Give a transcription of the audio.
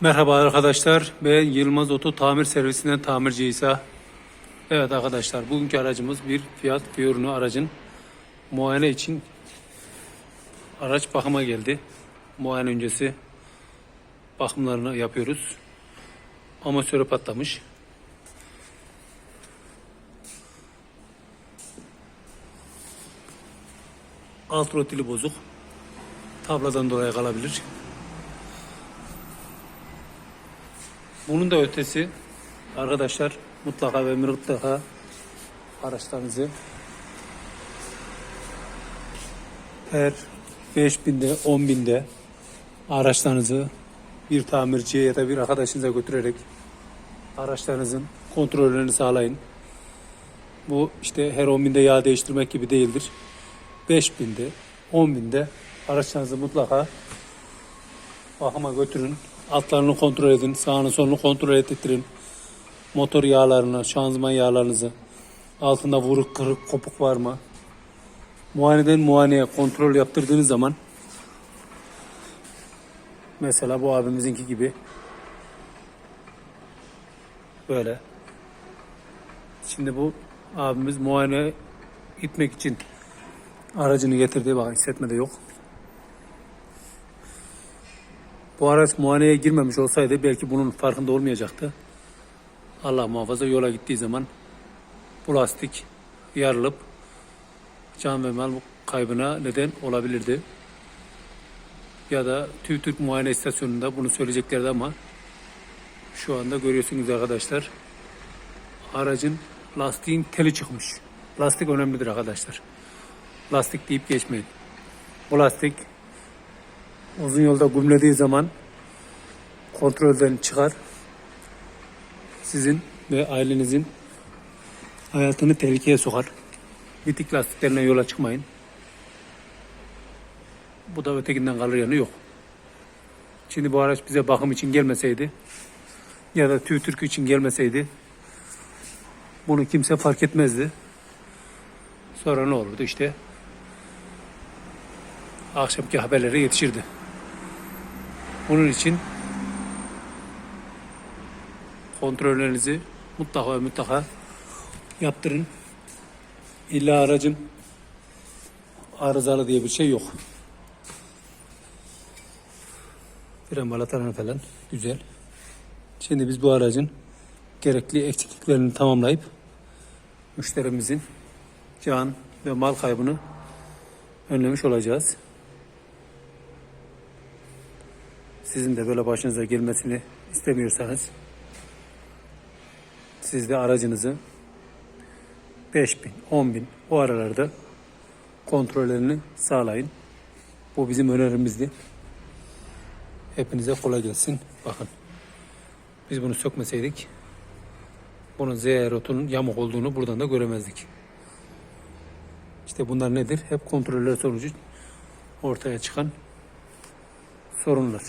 Merhaba arkadaşlar. Ben Yılmaz Oto Tamir Servisinden tamirci İsa. Evet arkadaşlar bugünkü aracımız bir Fiat Fiorino aracın muayene için araç bakıma geldi. Muayene öncesi bakımlarını yapıyoruz. Amatörü patlamış. Alt rotili bozuk. Tabladan dolayı kalabilir. Bunun da ötesi arkadaşlar mutlaka ve mutlaka araçlarınızı her 5000'de 10.000'de araçlarınızı bir tamirciye ya da bir arkadaşınıza götürerek araçlarınızın kontrollerini sağlayın. Bu işte her 10.000'de yağ değiştirmek gibi değildir. 5000'de 10.000'de araçlarınızı mutlaka bakıma götürün. Altlarını kontrol edin. Sağını solunu kontrol ettirin. Motor yağlarını, şanzıman yağlarınızı. Altında vuruk, kırık, kopuk var mı? Muayeneden muayeneye kontrol yaptırdığınız zaman mesela bu abimizinki gibi böyle şimdi bu abimiz muayene gitmek için aracını getirdi. Bak hissetme de yok. Bu araç muayeneye girmemiş olsaydı belki bunun farkında olmayacaktı. Allah muhafaza yola gittiği zaman bu lastik yarılıp can ve mal kaybına neden olabilirdi. Ya da TÜV Türk Muayene İstasyonu'nda bunu söyleyeceklerdi ama şu anda görüyorsunuz arkadaşlar aracın lastiğin teli çıkmış. Lastik önemlidir arkadaşlar. Lastik deyip geçmeyin. Bu lastik uzun yolda gümlediği zaman kontrolden çıkar. Sizin ve ailenizin hayatını tehlikeye sokar. Bitik lastiklerine yola çıkmayın. Bu da ötekinden kalır yanı yok. Şimdi bu araç bize bakım için gelmeseydi ya da tüy türkü için gelmeseydi bunu kimse fark etmezdi. Sonra ne olurdu işte akşamki haberlere yetişirdi. Bunun için kontrollerinizi mutlaka ve mutlaka yaptırın. İlla aracın arızalı diye bir şey yok. Fren balatalarını falan güzel. Şimdi biz bu aracın gerekli eksikliklerini tamamlayıp müşterimizin can ve mal kaybını önlemiş olacağız. Sizin de böyle başınıza gelmesini istemiyorsanız siz de aracınızı 5000, 10.000 o aralarda kontrollerini sağlayın. Bu bizim önerimizdi. Hepinize kolay gelsin. Bakın. Biz bunu sökmeseydik bunun Z rotunun yamuk olduğunu buradan da göremezdik. İşte bunlar nedir? Hep kontroller sonucu ortaya çıkan sorunlar.